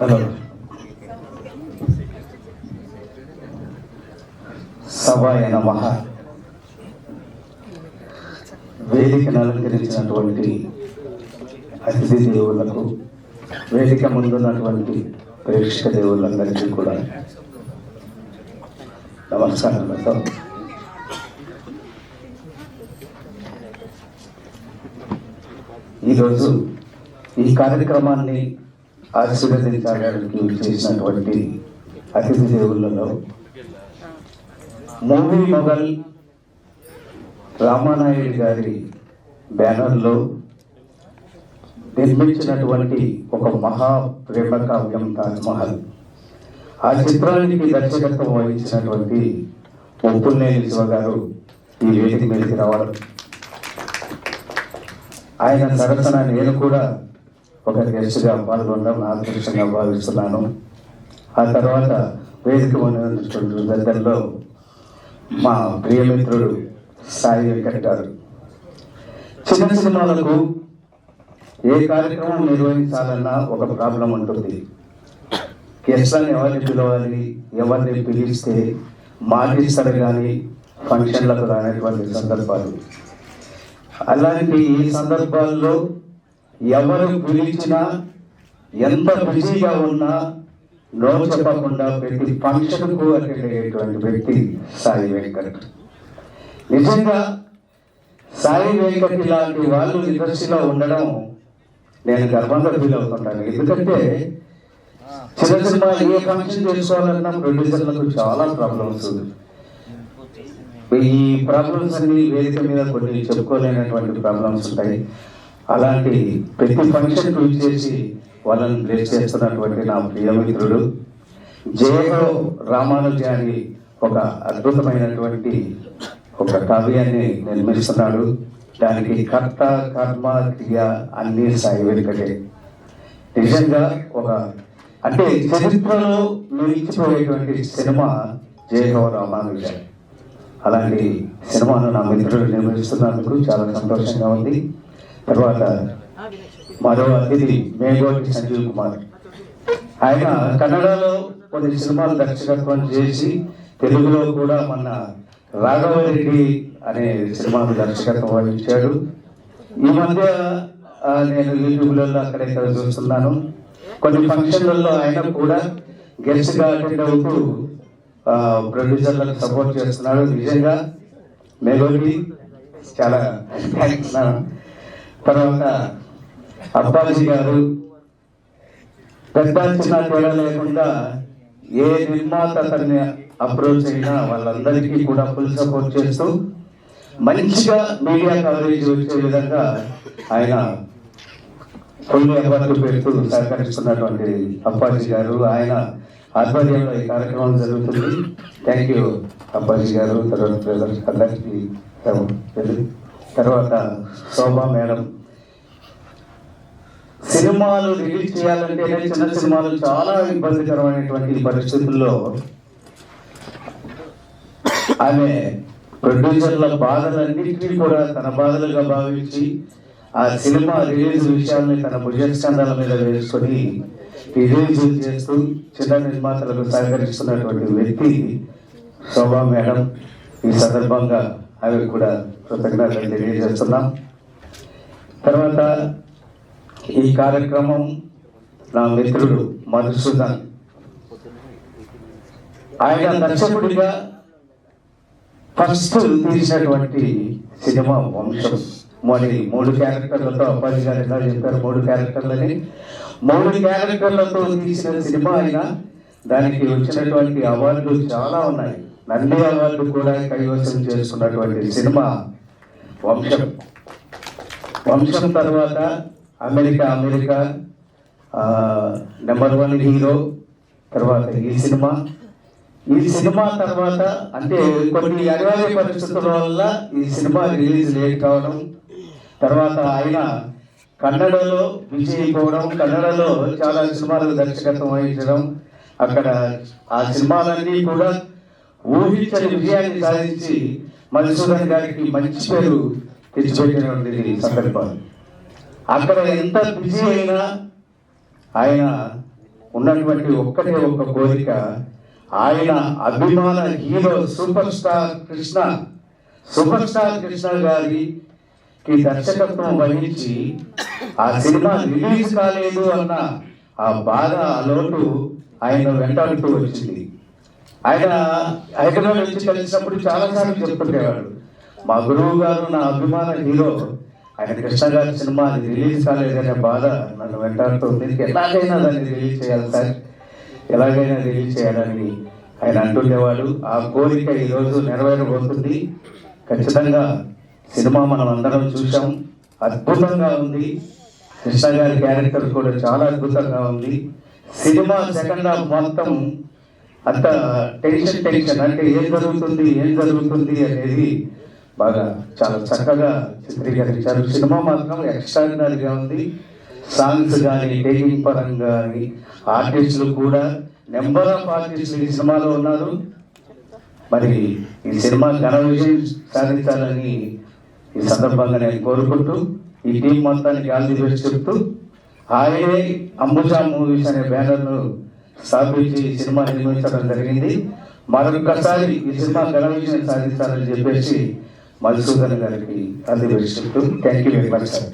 Hello. సభాయ నమ. వేదికను అలంకరించినటువంటి అతిథి దేవుళ్ళకు వేదిక ముందున్నటువంటి ప్రేక్షక దేవుళ్ళందరికీ కూడా నమస్కారాలతో ఈరోజు ఈ కార్యక్రమాన్ని ఆశీర్వదించడానికి చేసినటువంటి అతిథి దేవుళ్ళలో మూవీ మొఘల్ రామానాయుడు గారి బ్యానర్లో నిర్మించినటువంటి ఒక మహా ప్రేమ కావ్యం తాజ్మహల్. ఆ చిత్రానికి దర్శకత్వం వహించినటువంటి ఒప్పుల్నేని శివ గారు ఈ వేదిక మీదకి రావడం. ఆయన సరసన నేను కూడా ఒక గెస్ట్గా పాల్గొనడం నా అదృష్టంగా భావిస్తున్నాను. ఆ తర్వాత వేదిక ఉన్నటువంటి దగ్గరలో మా ప్రియమిత్రుడు సాయి వెంకట్ గారు. చిన్న సినిమాలకు ఏ కార్యక్రమం నిర్వహించాలన్నా ఒక ప్రాబ్లం ఉంటుంది. గెస్ట్లను ఎవరిని పిలవాలి ఎవరిని పిలిస్తే మాటిస్తారు కానీ ఫంక్షన్లకు రానటువంటి సందర్భాలు. అలాంటి ఈ సందర్భాల్లో ఎవరు పిలిచినా ఎంత బిజీగా ఉన్నా నో చెప్పకుండా ప్రతి ఫంక్షన్కు అటెండ్ అయ్యేటువంటి వ్యక్తి సాయి వెంకట్. నిజంగా సాయి వెంకట్ లాంటి వాళ్ళు ఇండస్ట్రీలో ఉండడం నేను గర్వంగా ఫీల్ అవుతుంటాను ఎందుకంటే చిన్న సినిమా ఏ ఫంక్షన్ చేసుకోవాలన్నా ప్రొడ్యూసర్లకు చాలా ప్రాబ్లమ్స్ ఈ ప్రాబ్లమ్స్ అన్ని వేదిక మీద కొన్ని చెప్పుకోలేనటువంటి ప్రాబ్లమ్స్ ఉంటాయి. అలాంటి ప్రతి ఫంక్షన్ యూజ్ చేసి వాళ్ళని బ్లేస్ చేస్తున్నటువంటి నా ప్రియమిత్రుడు జయహో రామానుజ అని ఒక అద్భుతమైనటువంటి ఒక కావ్యాన్ని నిర్మిస్తున్నాడు. దానికి కర్త కర్మ క్రియ అన్ని సాయి వెనుకటే. నిజంగా ఒక అంటే చరిత్రలో నిలిచిపోయేటువంటి సినిమా జయహో రామానుజ అలాంటి సినిమాను నా మిత్రుడు నిర్వహిస్తున్నందుకు చాలా సంతోషంగా ఉంది. తర్వాత మరో అతిథి మేగోటి సంజీవ్ కుమార్. ఆయన కన్నడలో కొన్ని సినిమాలు దర్శకత్వం చేసి తెలుగులో కూడా మన రాఘవరెడ్డి అనే సినిమాను దర్శకత్వం వహించాడు. ఈ మధ్య నేను యూట్యూబ్లలో అక్కడ ఇక్కడ చూస్తున్నాను. కొన్ని ఫంక్షన్లలో ఆయన కూడా గెస్ట్గా అటెండ్ అవుతూ ఆ, ప్రొడ్యూసర్లకు సపోర్ట్ చేస్తున్నాడు. నిజంగా మేగోటి చాలా థ్యాంక్స్ తర్వాత అబ్బాజీ గారు పెద్ద చిన్న తేడా లేకుండా ఏ నిర్మాత అతన్ని అప్రోచ్ అయినా వాళ్ళందరికీ కూడా ఫుల్ సపోర్ట్ చేస్తూ మంచిగా మీడియా కవరేజ్ వచ్చే విధంగా ఆయన కొన్ని అవార్డులు పెడుతూ సహకరిస్తున్నటువంటి అప్పాజీ గారు. ఆయన ఆధ్వర్యంలో ఈ కార్యక్రమం జరుగుతుంది. థ్యాంక్ యూ అప్పాజీ గారు. తర్వాత అందరికీ తర్వాత శోభా మేడం. సినిమాలు రిలీజ్ చేయాలంటే చిన్న సినిమాలు చాలా ఇబ్బందికరమైనటువంటి పరిస్థితుల్లో ఆమె ప్రొడ్యూసర్ల బాధలన్నింటినీ కూడా తన బాధలుగా భావించి ఆ సినిమా రిలీజ్ విషయాల్ని తన భుజస్కంధాల మీద వేసుకొని రిలీజ్ చేస్తూ చిన్న నిర్మాతలకు సహకరిస్తున్నటువంటి వ్యక్తి శోభా మేడం. ఈ సందర్భంగా ఆమె కూడా కృతజ్ఞతలు తెలియజేస్తున్నాం. తర్వాత ఈ కార్యక్రమం నా మిత్రుడు మధుసూదన్. ఆయన దర్శకుడిగా ఫస్ట్ తీసినటువంటి సినిమా వంశం. మరి మూడు క్యారెక్టర్లతో అబ్బాయి గారు ఎలా చెప్పారు? మూడు క్యారెక్టర్లని. మూడు క్యారెక్టర్లతో తీసిన సినిమా అయినా దానికి వచ్చినటువంటి అవార్డులు చాలా ఉన్నాయి. నంది అవార్డు కూడా కైవసం చేసుకున్నటువంటి సినిమా. వంశం. వంశం తర్వాత America America number one hero తర్వాత ఈ సినిమా. ఈ సినిమా తర్వాత అంటే కొన్ని అనివార్య పరిస్థితుల వల్ల ఈ సినిమా రిలీజ్ లేట్ కావడం తర్వాత ఆయన కన్నడలో విజయపోవడం కన్నడలో చాలా సినిమాలకు దర్శకత్వం వహించడం అక్కడ ఆ సినిమాలన్నీ కూడా ఊహించని విజయాన్ని సాధించి మధుసూదన్ గారికి మంచి పేరు తెచ్చిపెట్టినటువంటి సందర్భాలు అక్కడ ఎంత బిజీ అయినా ఆయన ఉన్నటువంటి ఒక్కటే ఒక్క కోరిక ఆయన అభిమాన hero super star Krishna super star Krishna గారికి దర్శకత్వం వహించి ఆ సినిమా రిలీజ్ కాలేదు అన్న ఆ బాధ ఆ లోటు ఆయన వెంటాడుతూ వచ్చింది. ఆయన హైదరాబాద్ నుంచి కలిసినప్పుడు చాలా సార్లు చెప్తుండేవాడు. మా గురువు గారు నా అభిమాన హీరో. ఆయన కృష్ణ గారి సినిమా అది రిలీజ్ కాలేదనే బాధ నన్ను వెంటాడుతుంది ఎలాగైనా దాన్ని రిలీజ్ చేయాలి సార్. ఎలాగైనా రిలీజ్ చేయాలని ఆయన అంటుండేవాడు. ఆ కోరిక ఈరోజు నెరవేరబోతుంది. ఖచ్చితంగా సినిమా మనం అందరం చూసాం అద్భుతంగా ఉంది. కృష్ణ గారి క్యారెక్టర్ కూడా చాలా అద్భుతంగా ఉంది. సినిమా సెకండ్ హాఫ్ మొత్తం అంత టెన్షన్ టెన్షన్ అంటే ఏం జరుగుతుంది ఏం జరుగుతుంది అనేది బాగా చాలా చక్కగా చిత్రీకరించారు. సినిమా మాత్రం ఎక్స్ట్రాడినరీగా ఉంది. సాంగ్స్ కానీ టేకింగ్ పరంగా కానీ ఆర్టిస్టులు కూడా నెంబర్ ఆఫ్ ఆర్టిస్టులు ఈ సినిమాలో ఉన్నారు. మరి ఈ సినిమా ఘన విజయం సాధించాలని ఈ సందర్భంగా నేను కోరుకుంటూ ఈ టీం మొత్తానికి ఆల్ ది బెస్ట్ చెప్తూ ఆయనే అంబుజా మూవీస్ అనే బ్యానర్ను స్థాపించి ఈ సినిమా నిర్మించడం జరిగింది. మరొకసారి ఈ సినిమా ఘన విజయం సాధించాలని చెప్పేసి మధుసూదన్ గారికి all thank you very much sir.